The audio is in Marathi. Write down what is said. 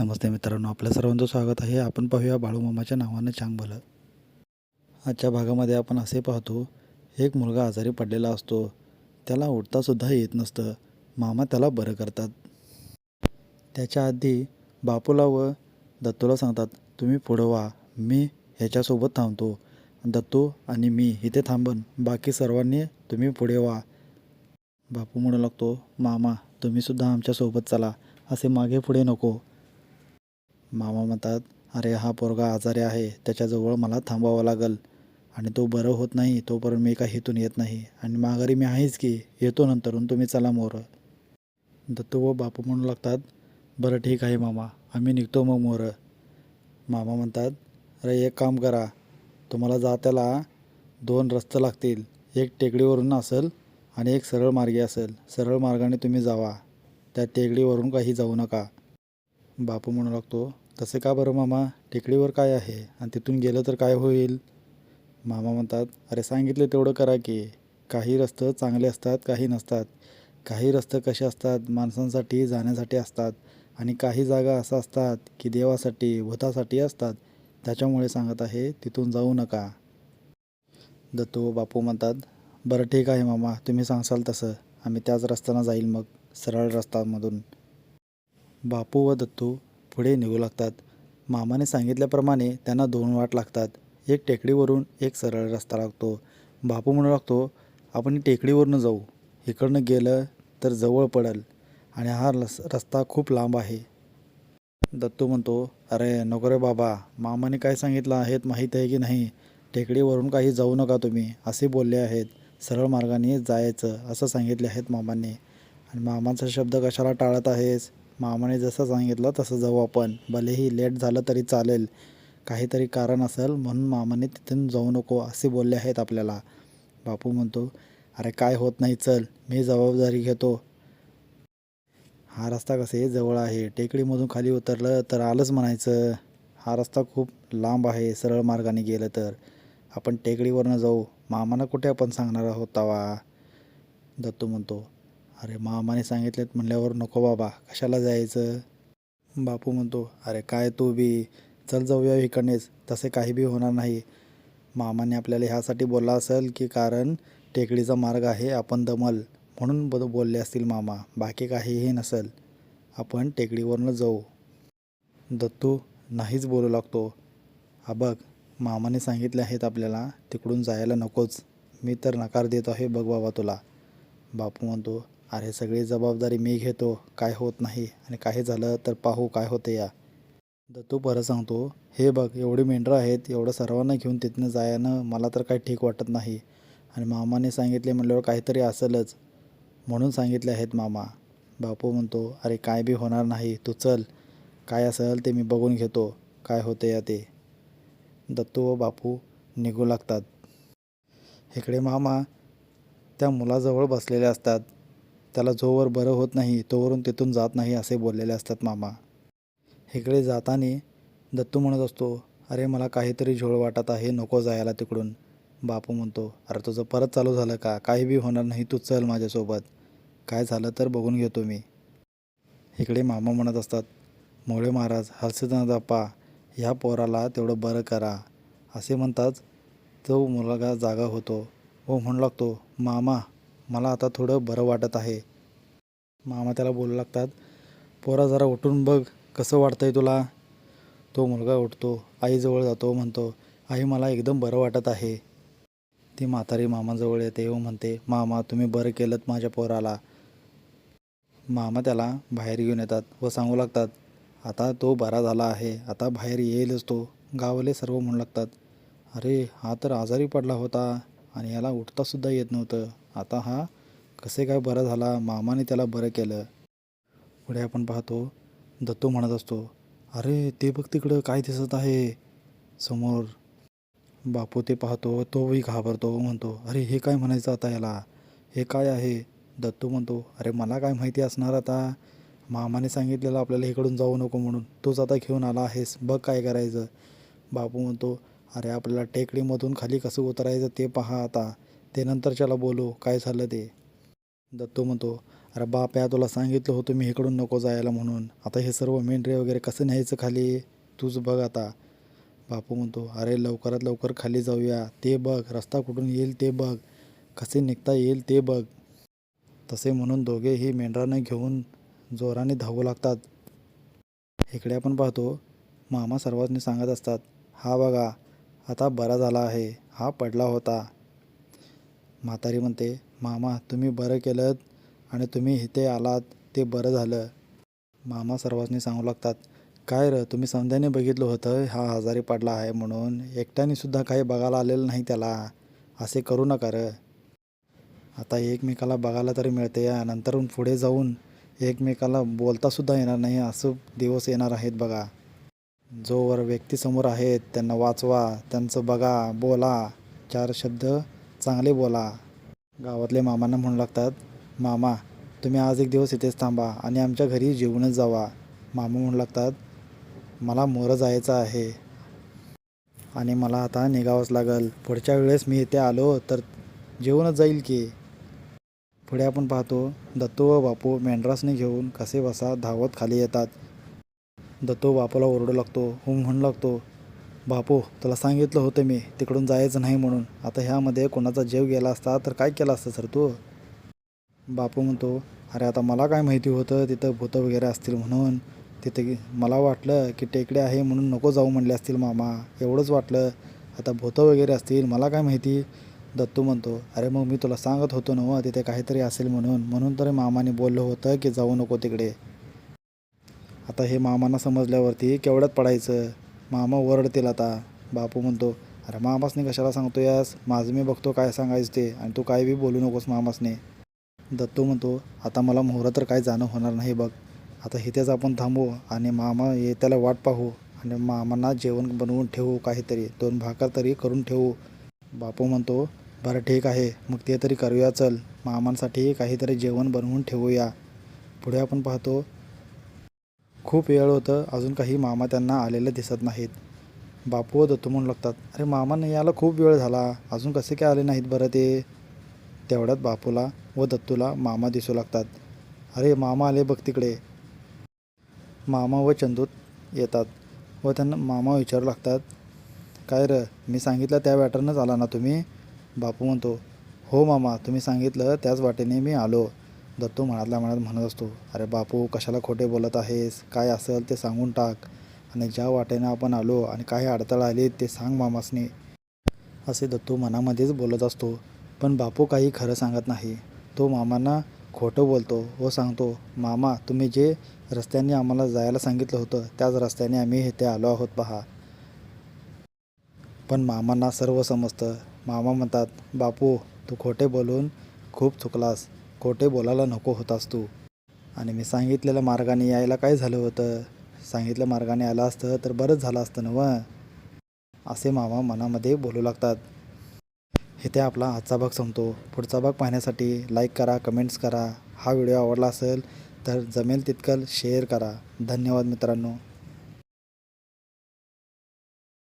नमस्ते मित्रांनो आपल्या सर्वांचं स्वागत आहे. आपण पाहूया बाळूमामाच्या नावानं चांग भलं. आजच्या भागामध्ये आपण असे पाहतो एक मुलगा आजारी पडलेला असतो. त्याला उठतासुद्धा येत नसतं. मामा त्याला बरं करतात. त्याच्या आधी बापूला व दत्तूला सांगतात तुम्ही पुढं व्हा. मी ह्याच्यासोबत थांबतो. दत्तू आणि मी इथे थांबन. बाकी सर्वांनी तुम्ही पुढे व्हा. बापू म्हणू लागतो मामा तुम्हीसुद्धा आमच्यासोबत चला. असे मागे पुढे नको. मामा म्हणतात अरे हा पोरगा आजारी आहे त्याच्याजवळ मला थांबावं लागल. आणि तो बरं होत नाही तोपर्यंत मी काही इथून येत नाही. आणि माघारी मी आहेच की येतो नंतरून तुम्ही चला मोर. दत्तू व बापू म्हणू लागतात बरं ठीक आहे मामा आम्ही निघतो मग मोर. मामा म्हणतात अरे एक काम करा तुम्हाला जात्याला दोन रस्ते लागतील. एक टेकडीवरून असेल आणि एक सरळ मार्गी असेल. सरळ मार्गाने तुम्ही जावा. त्या टेकडीवरून काही जाऊ नका. बापू म्हणू लागतो तसे का बरं मामा? टेकडीवर काय आहे? आणि तिथून गेलं तर काय होईल? मामा म्हणतात अरे सांगितले तेवढं करा की काही रस्ते चांगले असतात काही नसतात. काही रस्ते कसे असतात? माणसांसाठी जाण्यासाठी असतात. आणि काही जागा असं असतात की देवासाठी भूतासाठी असतात. त्याच्यामुळे सांगत आहे तिथून जाऊ नका. दत्तू बापू म्हणतात बरं ठीक आहे मामा तुम्ही सांगसाल तसं. आम्ही त्याच रस्त्यानं जाईल मग सरळ रस्त्यामधून. बापू व दत्तू पुढे निघू लागतात. मामाने सांगितल्याप्रमाणे त्यांना दोन वाट लागतात. एक टेकडीवरून एक सरळ रस्ता लागतो. बापू म्हणू लागतो आपण टेकडीवरनं जाऊ. इकडनं गेलं तर जवळ पडेल आणि हा रस रस्ता खूप लांब आहे. दत्तू म्हणतो अरे नको रे बाबा. मामाने काय सांगितलं आहेत माहीत आहे की नाही? टेकडीवरून काही जाऊ नका तुम्ही. असे बोलले आहेत. सरळ मार्गाने जायचं असं सांगितले आहेत मामांनी. आणि मामाचा शब्द कशाला टाळत आहेस? मामाने जसं सांगितलं तसं जाऊ आपण. भलेही लेट झालं तरी चालेल. काहीतरी कारण असेल म्हणून मामाने तिथून जाऊ नको असे बोलले आहेत आपल्याला. बापू म्हणतो अरे काय होत नाही चल. मी जबाबदारी घेतो. हा रस्ता कसे जवळ आहे. टेकडीमधून खाली उतरलं तर आलंच म्हणायचं. हा रस्ता खूप लांब आहे सरळ मार्गाने गेलं तर. आपण टेकडीवरनं जाऊ. मामाना कुठे आपण सांगणार आहोत तवा? दत्तू म्हणतो. अरे मामाने सांगितलेत म्हणल्यावर नको बाबा कशाला जायचं? बापू म्हणतो अरे काय तू बी चल जाऊया इकडनेच तसे काही बी होणार नाही. मामाने आपल्याला ह्यासाठी बोलला असेल की कारण टेकडीचा मार्ग आहे आपण दमल म्हणून ब बोलले असतील मामा बाकी काहीही नसेल. आपण टेकडीवरनं जाऊ. दत्तू नाहीच बोलू लागतो. हा बघ मामाने सांगितले आहेत आपल्याला तिकडून जायला नकोच. मी तर नकार देत आहे बघ बाबा तुला. बापू म्हणतो अरे सगळी जबाबदारी मी घेतो. काय होत नाही. आणि काही झालं तर पाहू काय होते या. दत्तू परत सांगतो हे बघ एवढी मेंढरं आहेत एवढं सर्वांना घेऊन तिथनं जायनं मला तर काही ठीक वाटत नाही. आणि मामाने सांगितले म्हणल्यावर काहीतरी असेलच. म्हणून सांगितले आहेत मामा. बापू म्हणतो अरे काय बी होणार नाही. तू चल. काय असेल ते मी बघून घेतो. काय होते या ते. दत्तू व बापू निघू लागतात. इकडे मामा त्या मुलाजवळ बसलेले असतात. त्याला जोवर बरं होत नाही तोवरून तिथून जात नाही असे बोललेले असतात मामा. इकडे जाताना दत्तू म्हणत असतो अरे मला काहीतरी झोळ वाटत आहे नको जायला तिकडून. बापू म्हणतो अरे तुझं परत चालू झालं का? काही बी होणार नाही तू चल माझ्यासोबत. काय झालं तर बघून घेतो मी इकडे मामा म्हणत असतात मोळे महाराज हर्षदाप्पा ह्या पोराला तेवढं बरं करा. असे म्हणताच तो मुलगा जागा होतो व म्हणू लागतो मामा मला आता थोडं बरं वाटत आहे. मामा त्याला बोलू लागतात पोरा जरा उठून बघ कसं वाटतंय तुला? तो मुलगा उठतो आईजवळ जातो म्हणतो आई मला एकदम बरं वाटत आहे. ती म्हातारी मामाजवळ येते व म्हणते मामा तुम्ही बरं केलं माझ्या पोराला. मामा त्याला बाहेर घेऊन येतात व सांगू लागतात आता तो बरा झाला आहे आता बाहेर येईलच तो. गावले सर्व म्हणू लागतात अरे हा तर आजारी पडला होता आणि याला उठतासुद्धा येत नव्हतं. आता हा कसे काय बरं झाला मामाने त्याला बरं केलं. पुढे आपण पाहतो दत्तू म्हणत असतो अरे ते बघ तिकडं काय दिसत आहे. समोर बापू ते पाहतो तोही घाबरतो म्हणतो अरे हे काय म्हणायचं आता याला? हे काय आहे? दत्तू म्हणतो अरे मला काय माहिती असणार आता. मामाने सांगितलेलं आपल्याला इकडून जाऊ नको म्हणून. तूच आता घेऊन आला आहेस बघ काय करायचं. बापू म्हणतो अरे आपल्याला टेकडीमधून खाली कसं उतरायचं ते पहा आता. ते नंतरच्याला बोलू काय झालं ते? दत्तू म्हणतो अरे बाप या तुला सांगितलं होतं मी इकडून नको जायला म्हणून. आता हे सर्व मेंढरे वगैरे कसं न्यायचं खाली? तूच बघ आता. बापू म्हणतो अरे लवकरात लवकर खाली जाऊया. ते बघ रस्ता कुठून येईल ते बघ. कसे निघता येईल ते बघ. तसे म्हणून दोघेही मेंढराने घेऊन जोराने धावू लागतात. इकडे आपण पाहतो मामा सर्वांनी सांगत असतात हा बघा आता बरा झाला आहे. हा पडला होता. म्हातारी म्हणते मामा तुम्ही बरं केलं आणि तुम्ही इथे आलात ते बरं झालं. मामा सर्वांनी सांगू लागतात काय र तुम्ही समजाने बघितलं होतं हा आजारी पडला आहे म्हणून. एकट्याने सुद्धा काही बघायला आलेलं नाही त्याला. असे करू नका र. आता एकमेकाला बघायला तरी मिळते या नंतर पुढे जाऊन एकमेकाला बोलतासुद्धा येणार नाही असं दिवस येणार आहेत बघा. जोवर व्यक्तीसमोर आहेत त्यांना वाचवा त्यांचं बघा बोला. चार शब्द चांगले बोला. गावातले मामांना म्हणू लागतात मामा तुम्ही आज एक दिवस इथेच थांबा आणि आमच्या घरी जेवूनच जावा. मामा म्हणू लागतात मला मोरं जायचं आहे आणि मला आता निघावंच लागल. पुढच्या वेळेस मी इथे आलो तर जेवूनच जाईल की. पुढे आपण पाहतो दत्तू व बापू मेंढरासने घेऊन कसे बसा धावत खाली येतात. दत्तू बापूला ओरडू लागतो हो म्हणू लागतो बापू तुला सांगितलं होतं मी तिकडून जायचं नाही म्हणून. आता ह्यामध्ये कोणाचा जीव गेला असता तर काय केला असतं सर तू? बापू म्हणतो अरे आता मला काय माहिती होतं तिथं भूतं वगैरे असतील म्हणून. तिथे मला वाटलं की टेकडे आहे म्हणून नको जाऊ म्हणले असतील मामा. एवढंच वाटलं. आता भूतं वगैरे असतील मला काय माहिती? दत्तू म्हणतो अरे मग मी तुला सांगत होतो ना तिथे काहीतरी असेल म्हणून. म्हणून तरी मामाने बोललं होतं की जाऊ नको तिकडे. आता हे मामांना समजल्यावरती केवढ्यात पडायचं? मामा ओरडतील आता. बापू म्हणतो अरे मामासने कशाला सांगतो यास? माझं मी बघतो काय सांगायचं ते आणि तू काय बी बोलू नकोस मामासने. दत्तू म्हणतो आता मला मोहरं तर काय जाणं होणार नाही बघ. आता इथेच आपण थांबू आणि मामा ये त्याला वाट पाहू आणि मामांना जेवण बनवून ठेवू काहीतरी दोन भाकर तरी करून ठेवू. बापू म्हणतो बरं ठीक आहे मग ते तरी करूया चल. मामांसाठी काहीतरी जेवण बनवून ठेवूया. पुढे आपण पाहतो खूप वेळ होतं अजून काही मामा त्यांना आलेले दिसत नाहीत. बापू व दत्तू म्हणू लागतात अरे मामांना यायला खूप वेळ झाला अजून कसे काय आले नाहीत बरं ते? तेवढ्यात बापूला व दत्तूला मामा दिसू लागतात अरे मामा आले बघ तिकडे. मामा व चंदूत येतात व त्यांना मामा विचारू लागतात काय र मी सांगितलं त्या वाटेनंच आला ना तुम्ही? बापू म्हणतो हो मामा तुम्ही सांगितलं त्याच वाटेने मी आलो. दत्तू मनातल्या मनात म्हणत असतो अरे बापू कशाला खोटे बोलत आहेस? काय असेल ते सांगून टाक. आणि ज्या वाटेनं आपण आलो आणि काही अडथळा आली ते सांग मामासने. असे दत्तू मनामध्येच बोलत असतो. पण बापू काही खरं सांगत नाही. तो मामांना खोटं बोलतो व सांगतो मामा तुम्ही जे रस्त्याने आम्हाला जायला सांगितलं होतं त्याच रस्त्याने आम्ही इथे आलो आहोत पहा. पण मामांना सर्व समजतं. मामा म्हणतात बापू तू खोटे बोलून खूप चुकलास. खोटे बोलायला नको होतास तू. आणि मी सांगितलेल्या मार्गाने यायला काय झालं होतं? सांगितल्या मार्गाने आलं असतं तर बरंच झालं असतं ना व असे मामा मनामध्ये बोलू लागतात. इथे आपला आजचा भाग संपतो. पुढचा भाग पाहण्यासाठी लाईक करा कमेंट्स करा. हा व्हिडिओ आवडला असेल तर जमेल तितकं शेअर करा. धन्यवाद मित्रांनो.